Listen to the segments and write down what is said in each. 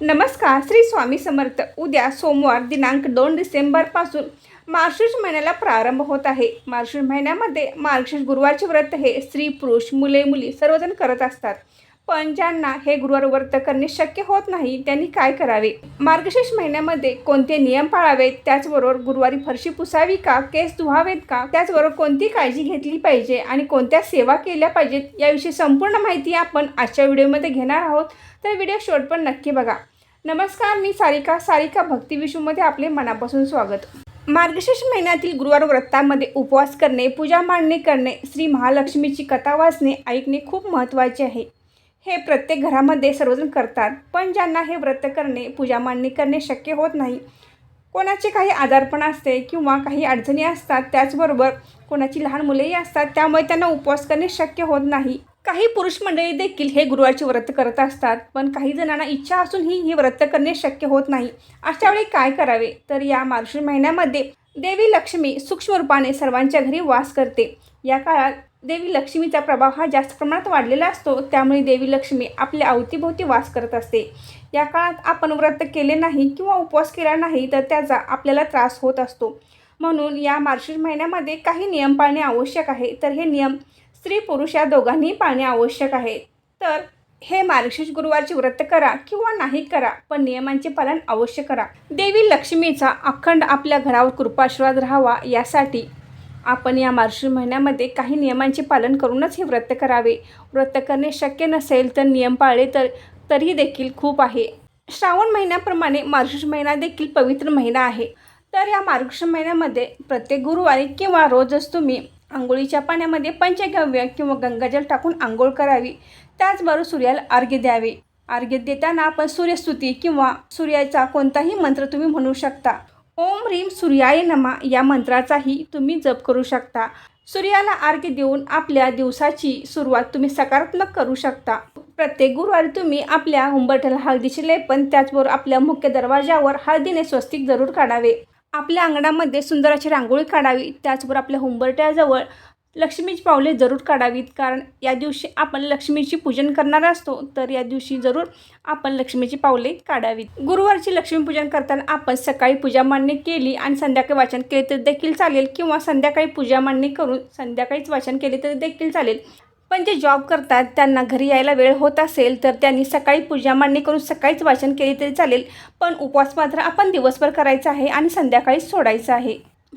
नमस्कार श्री स्वामी समर्थ. उद्या सोमवार दिनांक दोन डिसेंबरपासून मार्गशीर्ष महिन्याला प्रारंभ होत आहे. मार्गशीर्ष महिन्यामध्ये मार्गशीर्ष गुरुवारचे व्रत हे स्त्री पुरुष मुले मुली सर्वजण करत असतात. पण ज्यांना हे गुरुवार व्रत करणे शक्य होत नाही त्यांनी काय करावे? मार्गशीर्ष महिन्यामध्ये कोणते नियम पाळावेत? त्याचबरोबर गुरुवारी फरशी पुसावी का? केस धुवावेत का? त्याचबरोबर कोणती काळजी घेतली पाहिजे? आणि कोणत्या सेवा केल्या पाहिजेत? याविषयी संपूर्ण माहिती आपण आजच्या व्हिडिओमध्ये घेणार आहोत. तर व्हिडिओ शॉर्ट पण नक्की बघा. नमस्कार मी सारिका. सारिका भक्ती विश्वमध्ये आपले मनापासून स्वागत. मार्गशीर्ष महिन्यातील गुरुवार व्रतामध्ये उपवास करणे पूजा मांडणी करणे श्री महालक्ष्मीची कथा वाचणे ऐकणे खूप महत्त्वाचे आहे. हे प्रत्येक घरामध्ये सर्वजण करतात पण ज्यांना हे व्रत करणे पूजा मांडणी करणे शक्य होत नाही कोणाचे काही आजारपण असते किंवा काही अडचणी असतात त्याचबरोबर कोणाची लहान मुलेही असतात त्यामुळे त्यांना उपवास करणे शक्य होत नाही. काही पुरुष मंडळी देखील हे गुरुवारचे व्रत करत असतात पण काही जणांना इच्छा असूनही हे व्रत करणे शक्य होत नाही. अशा वेळी काय करावे? तर या मार्गशीर महिन्यामध्ये देवी लक्ष्मी सूक्ष्म रूपाने सर्वांच्या घरी वास करते. या काळात देवी लक्ष्मीचा प्रभाव हा जास्त प्रमाणात वाढलेला असतो त्यामुळे देवी लक्ष्मी आपल्या अवतीभोवती वास करत असते. या काळात आपण व्रत केले नाही किंवा उपवास केला नाही तर त्याचा आपल्याला त्रास होत असतो. म्हणून या मार्गशीर्ष महिन्यामध्ये काही नियम पाळणे आवश्यक आहे. तर हे नियम स्त्री पुरुष या दोघांनी पाळणे आवश्यक आहे. तर हे मार्गशीर्ष गुरुवारचे व्रत करा किंवा नाही करा पण नियमांचे पालन अवश्य करा. देवी लक्ष्मीचा अखंड आपल्या घरावर कृपाशीर्वाद राहावा यासाठी आपण या मार्गशीर्ष महिन्यामध्ये काही नियमांचे पालन करूनच हे व्रत करावे. व्रत करणे शक्य नसेल तर नियम पाळले तर तरीही देखील खूप आहे. श्रावण महिन्याप्रमाणे मार्गशीर्ष महिना देखील पवित्र महिना आहे. तर या मार्गशीर्ष महिन्यामध्ये प्रत्येक गुरुवारी किंवा रोजच तुम्ही आंघोळीच्या पाण्यामध्ये पंचगव्य किंवा गंगाजल टाकून आंघोळ करावी. त्याचबरोबर सूर्याला अर्घ्य द्यावे. अर्घ्य देताना आपण सूर्यस्तुती किंवा सूर्याचा कोणताही मंत्र तुम्ही म्हणू शकता. ओम ह्रीम सूर्याय नमा या मंत्राचाही तुम्ही जप करू शकता. सूर्याला अर्घ्य देऊन आपल्या दिवसाची सुरुवात तुम्ही सकारात्मक करू शकता. प्रत्येक गुरुवारी तुम्ही आपल्या उंबरठ्याला हळदीचे लेपन त्याचबरोबर आपल्या मुख्य दरवाजावर हळदीने स्वस्तिक जरूर काढावे. आपल्या अंगणामध्ये सुंदर अशी रांगोळी काढावी त्याचबरोबर आपल्या हुंबरट्याजवळ लक्ष्मीची पावले जरूर काढावीत. कारण या दिवशी आपण लक्ष्मीची पूजन करणार असतो तर या दिवशी जरूर आपण लक्ष्मीची पावले काढावीत. गुरुवारची लक्ष्मीपूजन करताना आपण सकाळी पूजा मांडणी केली आणि संध्याकाळी वाचन केले तर देखील चालेल किंवा संध्याकाळी पूजा मांडणी करून संध्याकाळीच वाचन केले तर देखील चालेल. पण जे जॉब करतात त्यांना घरी यायला वेळ होत असेल तर त्यांनी सकाळी पूजा मांडणी करून सकाळीच वाचन केले तरी चालेल. पण उपवास मात्र आपण दिवसभर करायचा आहे आणि संध्याकाळीच सोडायचं आहे.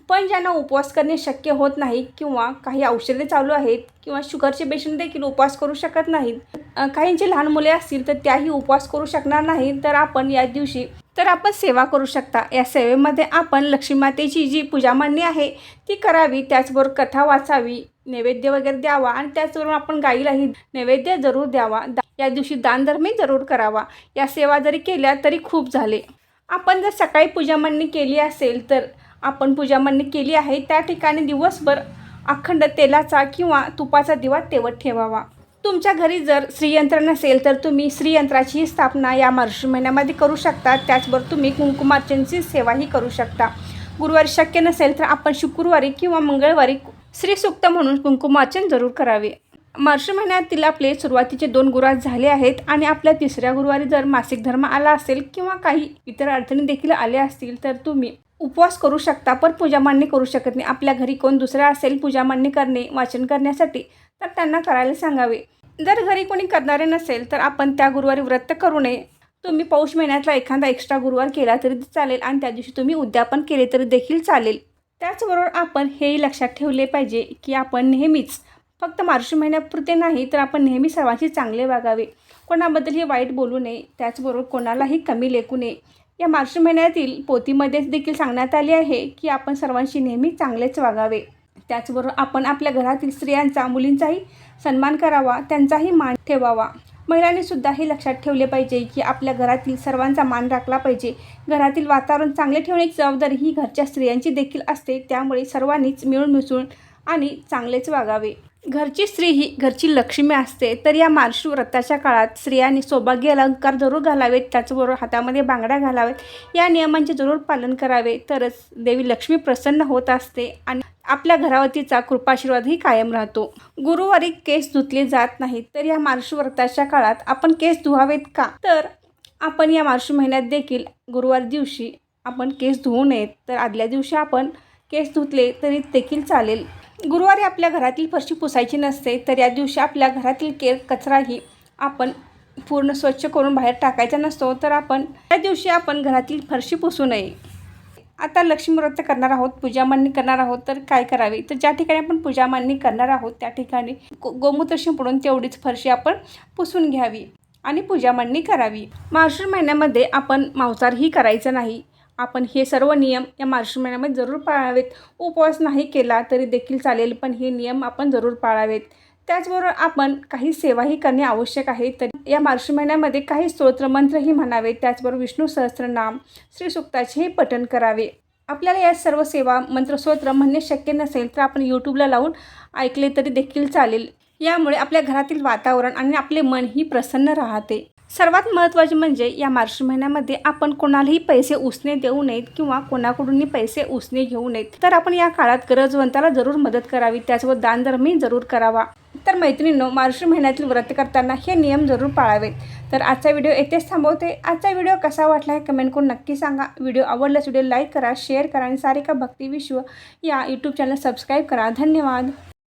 पण ज्यांना उपवास करणे शक्य होत नाही किंवा काही औषधे चालू आहेत किंवा शुगरचे पेशंट देखील उपवास करू शकत नाहीत काहींची लहान मुले असतील तर त्याही उपवास करू शकणार नाही. तर आपण या दिवशी तर आपण सेवा करू शकता. या सेवेमध्ये आपण लक्ष्मीमातेची जी पूजा मांडणी आहे ती करावी. त्याचबरोबर कथा वाचावी. नैवेद्य वगैरे द्यावा आणि त्याचबरोबर आपण गाईलाही नैवेद्य जरूर द्यावा. दा- या दिवशी दानधर्मही जरूर करावा. या सेवा जरी केल्या तरी खूप झाले. आपण जर सकाळी पूजा मांडणी केली असेल तर आपण पूजा मांडणी केली आहे त्या ठिकाणी दिवसभर अखंड तेलाचा किंवा तुपाचा दिवा तेवत ठेवावा. तुमच्या घरी जर श्रीयंत्र नसेल तर तुम्ही श्रीयंत्राची स्थापना या मार्च महिन्यामध्ये करू शकता. त्याचबरोबर तुम्ही कुंकुमार्चनची सेवाही करू शकता. गुरुवारी शक्य नसेल तर आपण शुक्रवारी किंवा मंगळवारी श्रीसुक्त म्हणून कुंकुमार्चन जरूर करावे. मार्च महिन्यातील आपले सुरुवातीचे दोन गुरुवार झाले आहेत आणि आपल्या तिसऱ्या गुरुवारी जर मासिक धर्म आला असेल किंवा काही इतर अडचणी देखील आल्या असतील तर तुम्ही उपवास करू शकता पण पूजा मांडणी करू शकत नाही. आपल्या घरी कोण दुसरा असेल पूजा मांडणी करणे वाचन करण्यासाठी तर त्यांना करायला सांगावे. जर घरी कोणी करणारे नसेल तर आपण त्या गुरुवारी व्रत करू नये. तुम्ही पौष महिन्यातला एखादा एक्स्ट्रा गुरुवार केला तरी चालेल आणि त्या दिवशी तुम्ही उद्यापन केले तरी देखील चालेल. त्याचबरोबर आपण हेही लक्षात ठेवले पाहिजे की आपण नेहमीच फक्त मार्च महिन्यापुरते नाही तर आपण नेहमी सर्वांशी चांगले वागावे. कोणाबद्दलही वाईट बोलू नये त्याचबरोबर कोणालाही कमी लेखू नये. या मार्च महिन्यातील पोतीमध्येच देखील सांगण्यात आले आहे की आपण सर्वांशी नेहमी चांगलेच वागावे. त्याचबरोबर आपण आपल्या घरातील स्त्रियांचा मुलींचाही सन्मान करावा त्यांचाही मान ठेवावा. महिलांनी सुद्धा हे लक्षात ठेवले पाहिजे की आपल्या घरातील सर्वांचा मान राखला पाहिजे. घरातील वातावरण चांगले ठेवण्याची जबाबदारी ही घरच्या स्त्रियांची देखील असते. त्यामुळे सर्वांनीच मिळून मिसळून आणि चांगलेच वागावे. घरची स्त्री ही घरची लक्ष्मी असते. तर या मार्शू व्रताच्या काळात स्त्रियांनी सौभाग्य अलंकार जरूर घालावेत. त्याचबरोबर हातामध्ये बांगड्या घालावेत. या नियमांचे जरूर पालन करावे. तरच देवी लक्ष्मी प्रसन्न होत असते आणि आपल्या घरावतीचा कृपाशीर्वादही कायम राहतो. गुरुवारी केस धुतले जात नाहीत तर या मार्श व्रताच्या काळात आपण केस धुवावेत का? तर आपण या मार्श महिन्यात देखील गुरुवार दिवशी आपण केस धुवू नयेत तर आदल्या दिवशी आपण केस धुतले तरी देखील चालेल. गुरुवारी आपल्या घरातील फरशी पुसायची नसते तर या दिवशी आपल्या घरातील केर कचराही आपण पूर्ण स्वच्छ करून बाहेर टाकायचा नसतो तर आपण त्या दिवशी आपण घरातील फरशी पुसू नये. आता लक्ष्मी व्रत करणार आहोत पूजा मांडणी करणार आहोत तर काय करावे? तर ज्या ठिकाणी आपण पूजा मांडणी करणार आहोत त्या ठिकाणी गो गोमूत्र शिंपडून तेवढीच फरशी आपण पुसून घ्यावी आणि पूजा मांडणी करावी. मार्शल महिन्यामध्ये आपण मांसाहारही करायचं नाही. आपण हे सर्व नियम या मार्शल महिन्यामध्ये जरूर पाळावेत. उपवास नाही केला तरी देखील चालेल पण हे नियम आपण जरूर पाळावेत. त्याचबरोबर आपण काही सेवाही करणे आवश्यक आहे. तर या मार्श महिन्यामध्ये काही स्तोत्रमंत्रही म्हणावे. त्याचबरोबर विष्णू सहस्रनाम श्री सुक्ताचेही पठण करावे. आपल्याला या सर्व सेवा मंत्रस्तोत्र म्हणणे शक्य नसेल तर आपण यूट्यूबला लावून ऐकले तरी देखील चालेल. यामुळे आपल्या घरातील वातावरण आणि आपले मनही प्रसन्न राहते. सर्वात महत्त्वाचे म्हणजे या मार्च महिन्यामध्ये आपण कोणालाही पैसे उसने देऊ नयेत किंवा कोणाकडूनही पैसे उसने घेऊ नयेत. तर आपण या काळात गरजवंताला जरूर मदत करावी. त्याचबरोबर दानधर्मही जरूर करावा. तर मैत्रिणींनो मार्च महिन्यातील व्रत करताना हे नियम जरूर पाळावेत. तर आजचा व्हिडिओ येथेच थांबवते. आजचा व्हिडिओ कसा वाटला आहे कमेंट करून नक्की सांगा. व्हिडिओ आवडल्यास व्हिडिओ लाईक करा शेअर करा आणि सारिका भक्ती विश्व या यूट्यूब चॅनल सबस्क्राईब करा. धन्यवाद.